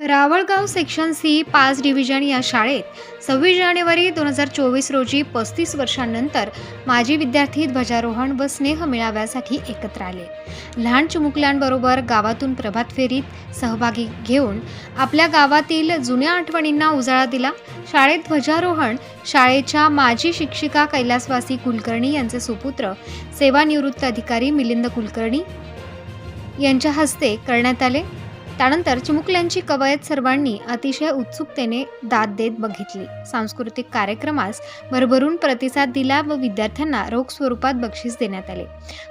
Ravalgaon section C पाच division या शाळेत सव्वीस जानेवारी दोन हजार चोवीस रोजी पस्तीस वर्षांनंतर माजी विद्यार्थी ध्वजारोहण व स्नेह मिळाव्यासाठी एकत्र आले. लहान चिमुकल्यांबरोबर गावातून प्रभात फेरीत सहभागी घेऊन आपल्या गावातील जुन्या आठवणींना उजाळा दिला. शाळेत ध्वजारोहण शाळेच्या माजी शिक्षिका कैलासवासी कुलकर्णी यांचे सुपुत्र सेवानिवृत्त अधिकारी मिलिंद कुलकर्णी यांच्या हस्ते करण्यात आले. त्यानंतर चिमुकल्यांची कवायत सर्वांनी अतिशय उत्सुकतेने दाद देत बघितली. सांस्कृतिक कार्यक्रमास भरभरून प्रतिसाद दिला व विद्यार्थ्यांना रोख स्वरूपात बक्षीस देण्यात आले.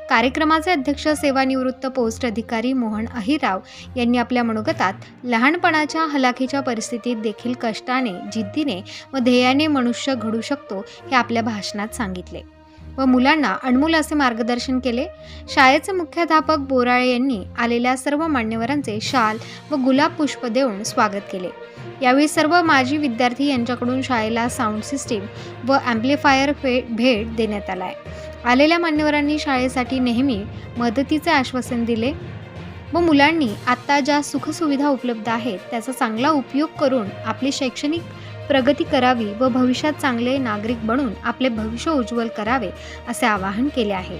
कार्यक्रमाचे अध्यक्ष सेवानिवृत्त पोस्ट अधिकारी मोहन अहिराव यांनी आपल्या मनोगतात लहानपणाच्या हलाखीच्या परिस्थितीत देखील कष्टाने जिद्दीने व ध्येयाने मनुष्य घडू शकतो हे आपल्या भाषणात सांगितले. व मुलांना अनमोल असे मार्गदर्शन केले. शाळेचे मुख्याध्यापक बोराळे यांनी आलेल्या सर्व मान्यवरांचे शाल व गुलाब पुष्प देऊन स्वागत केले. यावेळी सर्व माजी विद्यार्थी यांच्याकडून शाळेला साऊंड सिस्टीम व ॲम्प्लिफायर फे भेट देण्यात आला आहे आलेल्या मान्यवरांनी शाळेसाठी नेहमी मदतीचे आश्वासन दिले व मुलांनी आत्ता ज्या सुखसुविधा उपलब्ध आहेत त्याचा चांगला उपयोग करून आपली शैक्षणिक प्रगती करावी व भविष्यात चांगले नागरिक बनून आपले भविष्य उज्ज्वल करावे असे आवाहन केले आहे.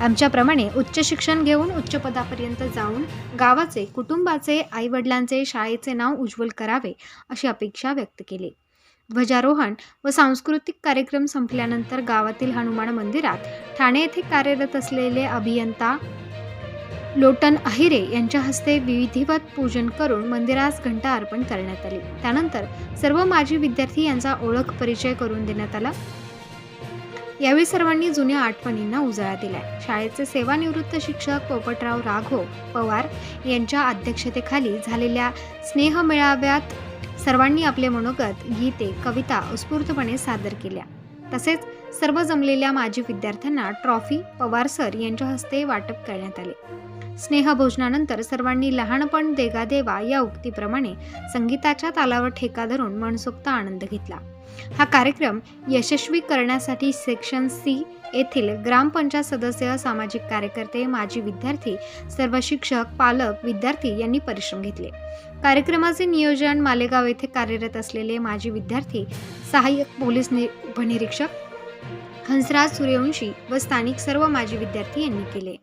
आमच्याप्रमाणे उच्च शिक्षण घेऊन उच्च पदापर्यंत जाऊन गावाचे कुटुंबाचे आईवडिलांचे शाळेचे नाव उज्ज्वल करावे अशी अपेक्षा व्यक्त केली. ध्वजारोहण व सांस्कृतिक कार्यक्रम संपल्यानंतर गावातील हनुमान मंदिरात ठाणे येथे कार्यरत असलेले अभियंता लोटन अहिरे यांच्या हस्ते विधिवत पूजन करून मंदिरास घंटा अर्पण करण्यात आली. त्यानंतर सर्व माजी विद्यार्थी यांचा ओळख परिचय करून देण्यात आला. यावेळी सर्वांनी जुन्या आठवणींना उजाळा दिला शाळेचे सेवानिवृत्त शिक्षक पोपटराव राघव पवार यांच्या अध्यक्षतेखाली झालेल्या स्नेह मेळाव्यात सर्वांनी आपले मनोगत गीते कविता उत्स्फूर्तपणे सादर केल्या. तसेच सर्व जमलेल्या माजी विद्यार्थ्यांना ट्रॉफी पवार सर यांच्या हस्ते वाटप करण्यात आले. स्नेहभोजनानंतर सर्वांनी लहानपण देगा देवा या उक्तीप्रमाणे संगीताच्या तालावर ठेका धरून मनसोक्त आनंद घेतला. हा कार्यक्रम यशस्वी करण्यासाठी सेक्शन सी येथील ग्रामपंचायत सदस्य सामाजिक कार्यकर्ते माजी विद्यार्थी सर्व शिक्षक पालक विद्यार्थी यांनी परिश्रम घेतले. कार्यक्रमाचे नियोजन मालेगाव येथे कार्यरत असलेले माजी विद्यार्थी सहाय्यक पोलीस नि- उपनिरीक्षक हंसराज सूर्यवंशी व स्थानिक सर्व माजी विद्यार्थी यांनी केले.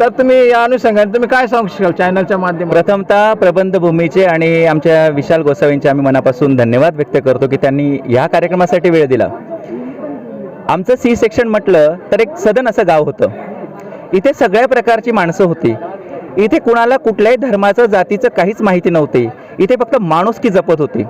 तर तुम्ही या अनुषंगाने तुम्ही काय सांगू शकाल चॅनलच्या माध्यमातून? प्रथमतः प्रबंधभूमीचे आणि आमच्या विशाल गोसावींचे आम्ही मनापासून धन्यवाद व्यक्त करतो की त्यांनी ह्या कार्यक्रमासाठी वेळ दिला. आमचं सी सेक्शन म्हटलं तर एक सदन असं गाव होतं. इथे सगळ्या प्रकारची माणसं होती. इथे कुणाला कुठल्याही धर्माचं जातीचं काहीच माहिती नव्हती. इथे फक्त माणुसकी जपत होती.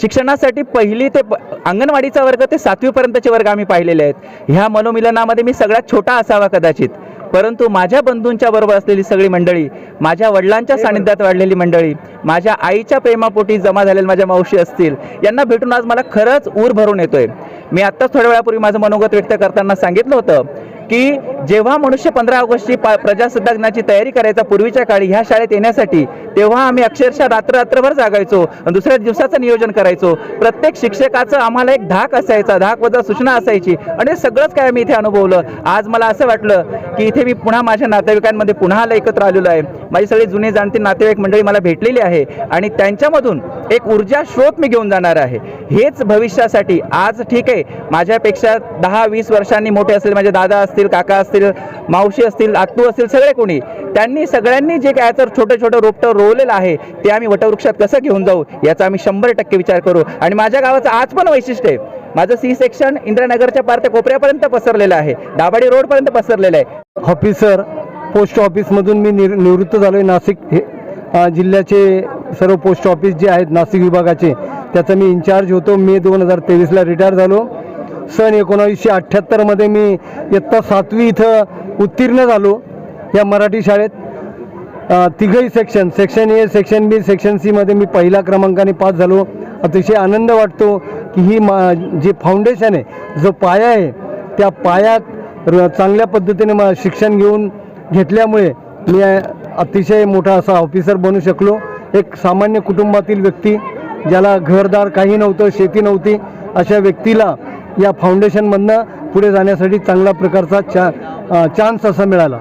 शिक्षणासाठी पहिली ते अंगणवाडीचा वर्ग ते सातवीपर्यंतचे वर्ग आम्ही पाहिलेले आहेत. ह्या मनोमिलनामध्ये मी सगळ्यात छोटा असावा कदाचित. परंतु माझ्या बंधूंच्या बरोबर असलेली सगळी मंडळी माझ्या वडिलांच्या सानिध्यात वाढलेली मंडळी माझ्या आईच्या प्रेमापोटी जमा झालेल्या माझ्या मावशी असतील यांना भेटून आज मला खरंच ऊर भरून येतोय. मी आत्ताच थोड्या वेळापूर्वी माझं मनोगत व्यक्त करताना सांगितलं होतं की जेव्हा मनुष्य पंधरा ऑगस्टची पा प्रजासत्ताक दिनाची तयारी करायचा पूर्वीच्या काळी ह्या शाळेत येण्यासाठी तेव्हा आम्ही अक्षरशः रात्र रात्रभर जागायचो दुसऱ्या दिवसाचं नियोजन करायचो. प्रत्येक शिक्षकाचं आम्हाला एक धाक असायचा धाक वजा सूचना असायची आणि सगळंच काय मी इथे अनुभवलं. आज मला असं वाटलं की इथे मी पुन्हा माझ्या नातेवाईकांमध्ये पुन्हा आलं एकत्र आलेलो आहे. माझी सगळी जुनी जाणती नातेवाईक मंडळी मला भेटलेली आहे आणि त्यांच्यामधून एक ऊर्जा स्रोत मी घेऊन जाणार आहे. हेच भविष्यासाठी. आज ठीक आहे. माझ्यापेक्षा दहा वीस वर्षांनी मोठे असेल माझे दादा असतील काका असतील मावशी असतील आत्तू असतील सगळे कोणी त्यांनी सगळ्यांनी जे काय तर छोटं छोटं रोपटं रोवलेलं आहे ते आम्ही वटवृक्षात कसं घेऊन जाऊ याचा आम्ही शंभर टक्के विचार करू. आणि माझ्या गावाचं आज पण वैशिष्ट्य आहे. माझं सी सेक्शन इंदिरानगरच्या पार त्या कोपऱ्यापर्यंत पसरलेलं आहे. दाभाडी रोडपर्यंत पसरलेलं आहे. ऑफिसर पोस्ट ऑफिसमधून मी निर निवृत्त झालो आहे नाशिक हे जिल्ह्याचे सर्व पोस्ट ऑफिस जे आहेत नाशिक विभागाचे त्याचा मी इन्चार्ज होतो. मे दोन हजार तेवीसला रिटायर झालो. सन एकोणावीसशे अठ्ठ्याहत्तरमध्ये मी इयत्ता सातवी इथं उत्तीर्ण झालो या मराठी शाळेत. तिघही section section A section B section सीमध्ये मी पहिल्या क्रमांकाने पास झालो. अतिशय आनंद वाटतो की ही मा जे फाउंडेशन आहे जो पाया आहे त्या पायात र चांगल्या पद्धतीने म शिक्षण घेऊन घेतल्यामुळे मी अतिशय मोठा असा ऑफिसर बनू शकलो. एक सामान्य कुटुंबातील व्यक्ती ज्याला घरदार काही नव्हतं शेती नव्हती अशा व्यक्तीला या फाउंडेशनमधनं पुढे जाण्यासाठी चांगला प्रकारचा चा चान्स असा मिळाला.